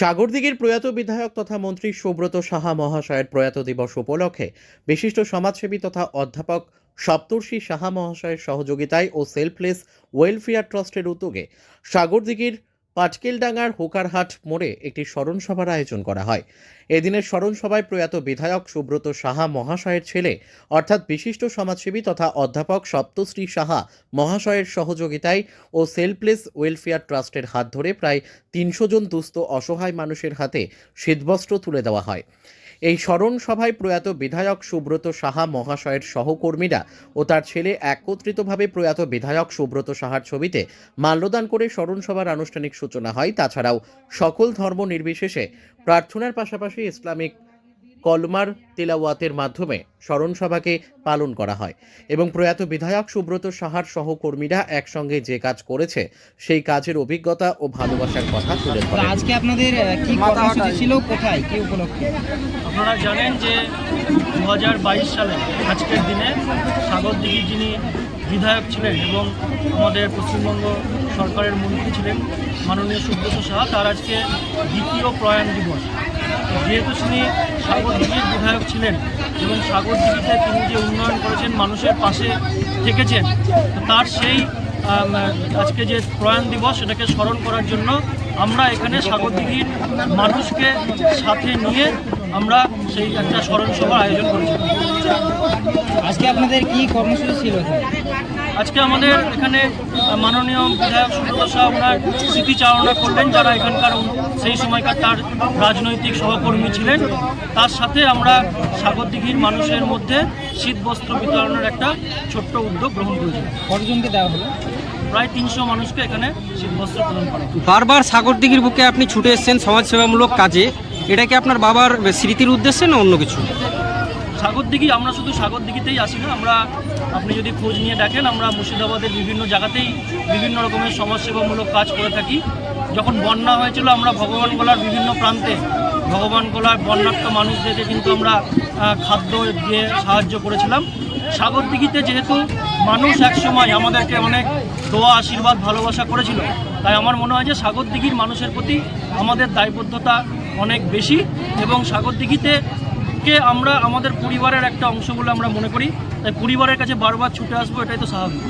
সাগরদিঘির প্রয়াত বিধায়ক তথা মন্ত্রী সুব্রত সাহা মহাশয়ের প্রয়াত দিবস উপলক্ষে বিশিষ্ট সমাজসেবী তথা অধ্যাপক সপ্তর্ষি সাহা মহাশয়ের সহযোগিতায় ও সেলফলেস ওয়েলফেয়ার ট্রাস্টের উদ্যোগে সাগরদিঘির পাটকেলডাঙ্গার হোকারহাট মোড়ে একটি স্মরণসভার আয়োজন করা হয়। এদিনের স্মরণসভায় প্রয়াত বিধায়ক সুব্রত সাহা, মহাশয়ের ছেলে অর্থাৎ বিশিষ্ট সমাজসেবী তথা অধ্যাপক সপ্তশ্রী সাহা মহাশয়ের সহযোগিতায় ও সেলফলেস ওয়েলফেয়ার ট্রাস্টের হাত ধরে প্রায় তিনশো জন দুস্থ অসহায় মানুষের হাতে শীতবস্ত্র তুলে দেওয়া হয়। এই স্মরণ সভায় প্রয়াত বিধায়ক সুব্রত সাহা, মহাশয়ের সহকর্মীরা ও তার ছেলে একত্রিতভাবে প্রয়াত বিধায়ক সুব্রত সাহার ছবিতে মাল্যদান করে স্মরণ সভার আনুষ্ঠানিক সূচনা হয়। তাছাড়াও সকল ধর্ম নির্বিশেষে প্রার্থনার পাশাপাশি ইসলামিক কলমার তেলাওয়াতের মাধ্যমে স্মরণসভাকে পালন করা হয় এবং প্রয়াত বিধায়ক সুব্রত সাহার সহকর্মীরা একসঙ্গে যে কাজ করেছে সেই কাজের অভিজ্ঞতা ও ভালোবাসার কথা তুলে তো ধরেন আজকে আপনাদের কি কর্মসূচি ছিল? কোথায়? কি উপলক্ষে? আপনারা জানেন যে দু সালে আজকের দিনে সাগরদিঘির যিনি বিধায়ক ছিলেন এবং আমাদের পশ্চিমবঙ্গ সরকারের মন্ত্রী ছিলেন মাননীয় সুব্রত সাহা, তার আজকে দ্বিতীয় প্রয়াণ দিবস। যেহেতু তিনি সাগরদিঘির বিধায়ক ছিলেন এবং সাগরদিঘিতে তিনি যে উন্নয়ন করেছেন, মানুষের পাশে থেকেছেন, তার সেই আজকে যে প্রয়াণ দিবস, সেটাকে স্মরণ করার জন্য আমরা এখানে সাগরদিঘির মানুষকে সাথে নিয়ে আমরা সেই একটা স্মরণ সভার আয়োজন করেছি। আজকে আপনাদের কি কর্মসূচি ছিল আজকে আমাদের এখানে মাননীয় বিধায়ক সুব্রত শাহ ওনার স্মৃতিচারণা করলেন যারা এখানকার সেই সময়কার তার রাজনৈতিক সহকর্মী ছিলেন। তার সাথে আমরা সাগরদিঘির মানুষের মধ্যে শীত বস্ত্র বিতরণের একটা ছোট্ট উদ্যোগ গ্রহণ করেছি। কতজনকে দেওয়া হলো? প্রায় তিনশো মানুষকে এখানে শীত বস্ত্র প্রদান করা। বারবার সাগরদিঘির বুকে আপনি ছুটে এসেছেন সমাজসেবামূলক কাজে। এটা কি আপনার বাবার স্মৃতির উদ্দেশ্যে না অন্য কিছু? সাগরদিঘি আমরা শুধু সাগরদিঘিতেই আসি না, আমরা আপনি যদি খোঁজ নিয়ে দেখেন, আমরা মুর্শিদাবাদের বিভিন্ন জায়গাতেই বিভিন্ন রকমের সমাজসেবামূলক কাজ করে থাকি। যখন বন্যা হয়েছিল, আমরা ভগবান গোলার বিভিন্ন প্রান্তে, ভগবান গোলার বন্যার্থ মানুষদেরকে কিন্তু আমরা খাদ্য দিয়ে সাহায্য করেছিলাম। সাগরদিঘিতে যেহেতু মানুষ একসময় আমাদেরকে অনেক দোয়া, আশীর্বাদ, ভালোবাসা করেছিল, তাই আমার মনে হয় যে সাগরদিঘির মানুষের প্রতি আমাদের দায়বদ্ধতা অনেক বেশি এবং সাগরদিঘিতে কে আমরা আমাদের পরিবারের একটা অংশ বলে আমরা মনে করি। তাই পরিবারের কাছে বারবার ছুটে আসব, এটাই তো স্বাভাবিক।